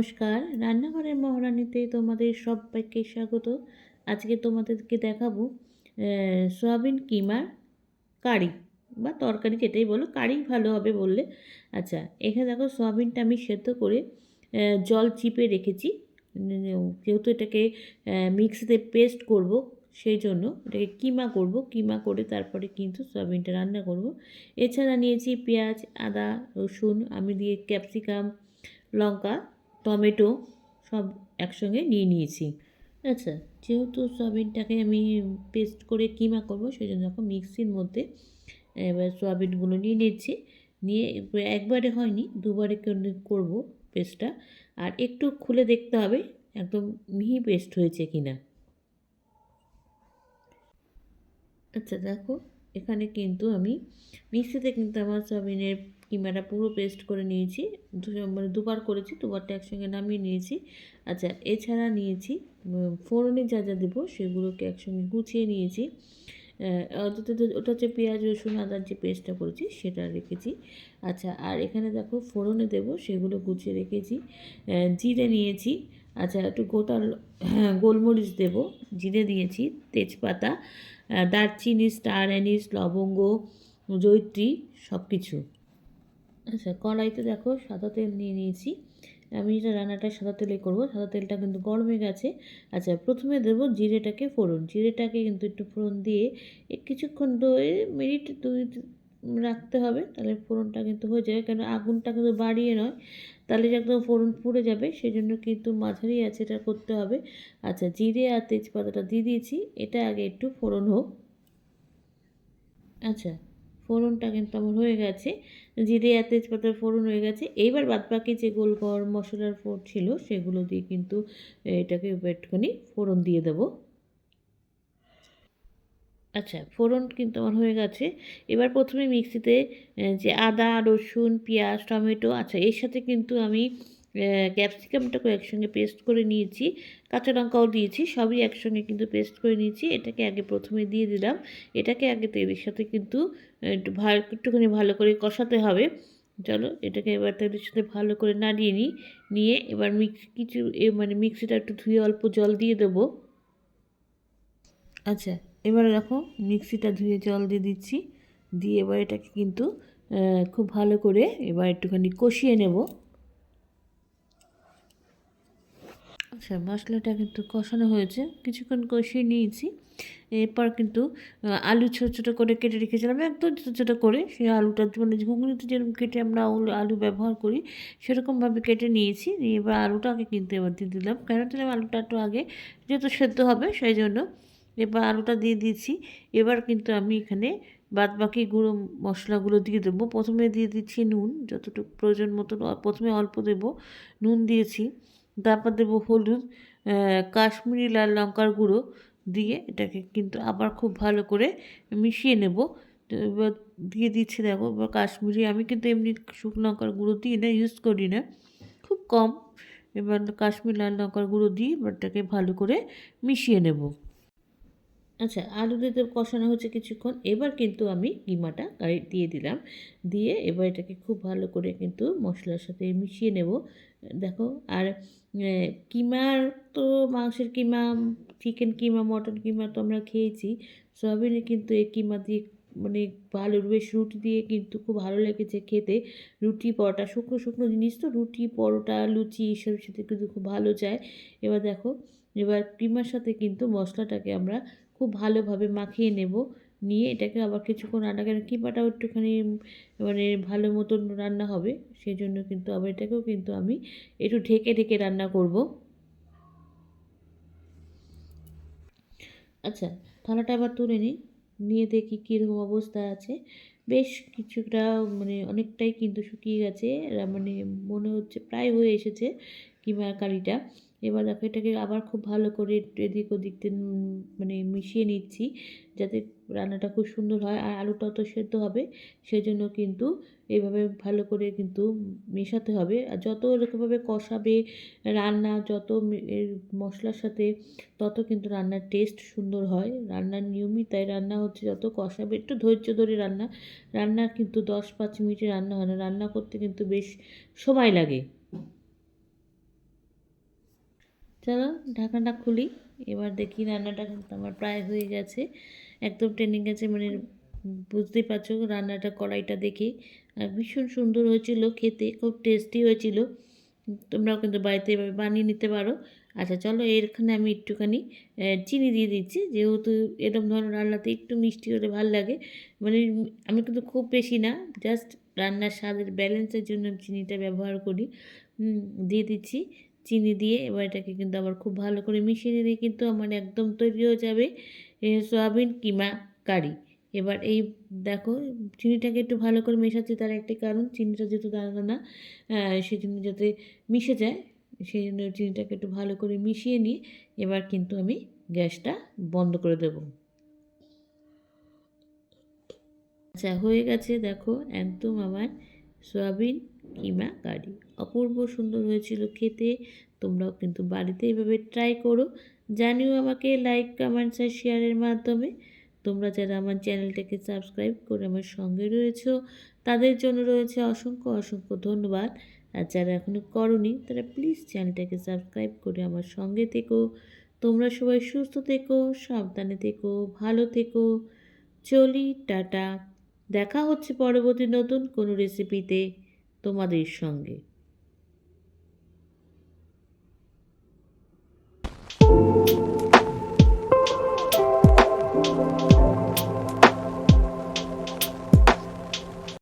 নমস্কার। রান্নাঘরের মহারানীতে তোমাদের সবাইকে স্বাগত। আজকে তোমাদেরকে দেখাবো সয়াবিন কিমার কারি বা তরকারি যেটাই বলো, কারি ভালো হবে বললে। আচ্ছা এখানে দেখো সয়াবিনটা আমি সেদ্ধ করে জল চিপে রেখেছি। যেহেতু এটাকে মিক্সিতে পেস্ট করব, সেই জন্য এটাকে কিমা করব। কিমা করে তারপরে কিন্তু সয়াবিনটা রান্না করব। এছাড়া নিয়েছি পেঁয়াজ, আদা, রসুন, আমি দিয়ে ক্যাপসিকাম, লঙ্কা টমেটো সব একসঙ্গে নিয়ে নিয়েছি। আচ্ছা যেহেতু সয়াবিনটাকে আমি পেস্ট করে কিমা করব সেই জন্য এখন মিক্সির মধ্যে এবার সয়াবিনগুলো নিয়ে নিচ্ছি। নিয়ে একবারে হয়নি, দুবারে করব পেস্টটা আর একটু খুলে দেখতে হবে একদম মিহি পেস্ট হয়েছে কি না আচ্ছা দেখো এখানে কিন্তু আমি মিক্সিতে কিন্তু আমার সয়াবিনের কিমাটা পুরো পেস্ট করে নিয়েছি। মানে দুবার করেছি দুবারটা একসঙ্গে নামিয়ে নিয়েছি। আচ্ছা এছাড়া নিয়েছি ফোড়নে যা যা দেবো সেগুলোকে একসঙ্গে গুছিয়ে নিয়েছি। ওটা হচ্ছে পেঁয়াজ রসুন আদার যে পেস্টটা করেছি সেটা রেখেছি। আচ্ছা আর এখানে দেখো ফোড়নে দেবো সেগুলো গুছিয়ে রেখেছি। জিরে নিয়েছি। আচ্ছা একটু গোটা হ্যাঁ, গোলমরিচ দেবো। জিরে দিয়েছি তেজপাতা দারচিনি স্টার অ্যানিস লবঙ্গ জৈত্রী সব কিছু আচ্ছা কড়াইতে দেখো সাদা তেল নিয়ে নিয়েছি। আমি এটা রান্নাটা সাদা তেলে করব। সাদা তেলটা কিন্তু গরমে গেছে। আচ্ছা প্রথমে দেবো জিরেটাকে ফোড়ন। জিরেটাকে কিন্তু একটু ফোড়ন দিয়ে কিছুক্ষণ ধরে মিনিট দুই রাখতে হবে। তাহলে ফোড়নটা কিন্তু হয়ে যাবে। কেন আগুনটা কিন্তু বাড়িয়ে নয়। তাহলে একদম ফোড়ন পুড়ে যাবে সেই জন্য কিন্তু মাঝারি আছে এটা করতে হবে। আচ্ছা জিরে আর তেজপাতাটা দিয়ে দিয়েছি। এটা আগে একটু ফোড়ন হোক। আচ্ছা ফোড়নটা কিন্তু আমার হয়ে গেছে। জিরে আর তেজপাতার ফোড়ন হয়ে গেছে। এইবার বাদবাকি যে গোল গরম মশলার ফোড় ছিল, সেগুলো দিয়ে কিন্তু এটাকে একটুখানি ফোড়ন দিয়ে দেবো। আচ্ছা ফোড়ন কিন্তু আমার হয়ে গেছে। এবার প্রথমে মিক্সিতে যে আদা, রসুন, পেঁয়াজ, টমেটো আচ্ছা এর সাথে কিন্তু আমি ক্যাপসিকামটাকে একসঙ্গে পেস্ট করে নিয়েছি কাঁচা লঙ্কাও দিয়েছি, সবই একসঙ্গে কিন্তু পেস্ট করে নিয়েছি, এটাকে আগে প্রথমে দিয়ে দিলাম, এটাকে আগে তেলের সাথে কিন্তু একটু ভালো একটুখানি ভালো করে কষাতে হবে, চলো এটাকে এবার তেলের সাথে ভালো করে নাড়িয়ে নিই, নিয়ে এবার মিক্স কিছু মানে মিক্সিটা একটু ধুয়ে অল্প জল দিয়ে দেবো আচ্ছা এবার দেখো মিক্সিটা ধুয়ে জল দিয়ে দিচ্ছি, দিয়ে এবার এটাকে কিন্তু খুব ভালো করে এবার একটুখানি কষিয়ে নেব আচ্ছা মশলাটা কিন্তু কষানো হয়েছে। কিছুক্ষণ কষিয়ে নিয়েছি। এরপর কিন্তু আলু ছোটো ছোটো করে কেটে রেখেছিলাম। একদম ছোটো ছোটো করে সেই আলুটা মানে ঘুগনিতে যেরকম কেটে আমরা আলু ব্যবহার করি, সেরকমভাবে কেটে নিয়েছি। নিয়ে এবার আলুটাকে কিন্তু এবার দিয়ে দিলাম। কেন দিলাম আলুটা একটু আগে যেহেতু সেদ্ধ হবে, সেই জন্য এবার আলুটা দিয়ে দিয়েছি। এবার কিন্তু আমি এখানে বাদ বাকি গুঁড়ো মশলাগুলো দিয়ে দেবো। প্রথমে দিয়ে দিচ্ছি নুন, যতটুকু প্রয়োজন মতন অ- প্রথমে অল্প দেবো। নুন দিয়েছি। তারপর দেবো হলুদ কাশ্মীরি লাল লঙ্কার গুঁড়ো দিয়ে এটাকে কিন্তু আবার খুব ভালো করে মিশিয়ে নেব। এবার দিয়ে দিচ্ছি দেখো, এবার কাশ্মীরি আমি কিন্তু এমনি শুকনো লঙ্কার গুঁড়ো দিই না ইউজ করি না, খুব কম। এবার কাশ্মীর লাল লঙ্কার গুঁড়ো দিয়ে এবার এটাকে ভালো করে মিশিয়ে নেব। আচ্ছা আলু দিয়ে তো কষানো হচ্ছে কিছুক্ষণ। এবার কিন্তু আমি কিমাটা দিয়ে দিলাম। দিয়ে এবার এটাকে খুব ভালো করে কিন্তু মশলার সাথে মিশিয়ে নেব। দেখো, আর কিমার তো মাংসের কিমা চিকেন কিমা মটন কিমা তো আমরা খেয়েছি। সয়াবিনে কিন্তু এই কিমা দিয়ে মানে ভালো বেশ রুটি দিয়ে কিন্তু খুব ভালো লেগেছে খেতে। রুটি পরোটা, শুকনো শুকনো জিনিস তো, রুটি, পরোটা, লুচি এসবের সাথে কিন্তু খুব ভালো যায়। এবার দেখো, এবার কিমার সাথে কিন্তু মশলাটাকে আমরা খুব ভালোভাবে মাখিয়ে নেব। নিয়ে এটাকে আবার কিছুক্ষণ রান্না কেন কিমাটাও একটুখানি মানে ভালো মতন রান্না হবে সেই জন্য কিন্তু আবার এটাকেও কিন্তু আমি একটু ঢেকে ঢেকে রান্না করব। আচ্ছা থালাটা আবার তুলে নিই। নিয়ে দেখি কীরকম অবস্থা আছে। বেশ কিছুটা মানে অনেকটাই কিন্তু শুকিয়ে গেছে। মানে মনে হচ্ছে প্রায় হয়ে এসেছে কিমা কারিটা। এবার দেখো এটাকে আবার খুব ভালো করে এদিক ওদিক মানে মিশিয়ে নিচ্ছি যাতে রান্নাটা খুব সুন্দর হয়। আর আলুটাও তো সেদ্ধ হবে সেই জন্য কিন্তু এইভাবে ভালো করে কিন্তু মেশাতে হবে। আর যত এরকমভাবে কষাবে রান্না, যত মশলার সাথে তত কিন্তু রান্নার টেস্ট সুন্দর হয়। রান্নার নিয়মই তাই রান্না হচ্ছে, যত কষাবে, একটু ধৈর্য ধরে রান্না। রান্না কিন্তু দশ পাঁচ মিনিটে রান্না হয় না, রান্না করতে কিন্তু বেশ সময় লাগে। চলো ঢাকনাটা খুলি। এবার দেখি রান্নাটা কিন্তু আমার প্রায় হয়ে গেছে। একদম ট্রেনিং গেছে মানে বুঝতেই পারছ রান্নাটা, কড়াইটা দেখে। আর ভীষণ সুন্দর হয়েছিল খেতে, খুব টেস্টি হয়েছিল। তোমরাও কিন্তু বাড়িতে এভাবে বানিয়ে নিতে পারো। আচ্ছা চলো এরখানে আমি একটুখানি চিনি দিয়ে দিচ্ছি। যেহেতু এরকম ধরনের রান্নাতে একটু মিষ্টি হলে ভালো লাগে। মানে আমি কিন্তু খুব বেশি না জাস্ট রান্নার স্বাদের ব্যালেন্সের জন্য চিনিটা ব্যবহার করি। দিয়ে দিচ্ছি। চিনি দিয়ে এবার এটাকে কিন্তু আবার খুব ভালো করে মিশিয়ে নিলে কিন্তু আমার একদম তৈরি হয়ে যাবে সয়াবিন কিমা কারি। এবার এই দেখো, চিনিটাকে একটু ভালো করে মেশাচ্ছি, তার একটি কারণ চিনিটা যেহেতু দানা না সেই জন্য যাতে মিশে যায় সেই জন্য চিনিটাকে একটু ভালো করে মিশিয়ে নিয়ে এবার কিন্তু আমি গ্যাসটা বন্ধ করে দেবো। আচ্ছা হয়ে গেছে, দেখো, একদম আমার সয়াবিন কিমা কারি অপূর্ব সুন্দর হয়েছিল খেতে। তোমরাও কিন্তু বাড়িতে এইভাবে ট্রাই করো। জানিও আমাকে লাইক কমেন্টস আর শেয়ারের মাধ্যমে। তোমরা যারা আমার চ্যানেলটাকে সাবস্ক্রাইব করে আমার সঙ্গে রয়েছ, তাদের জন্য রয়েছে অসংখ্য অসংখ্য ধন্যবাদ। আর যারা এখনও করনি, তারা প্লিজ চ্যানেলটাকে সাবস্ক্রাইব করে আমার সঙ্গে থেকো। তোমরা সবাই সুস্থ থেকো, সাবধানে থেকো, ভালো থেকো। চলি, টাটা। দেখা হচ্ছে পরবর্তী নতুন কোনো রেসিপিতে তোমাদের সঙ্গে।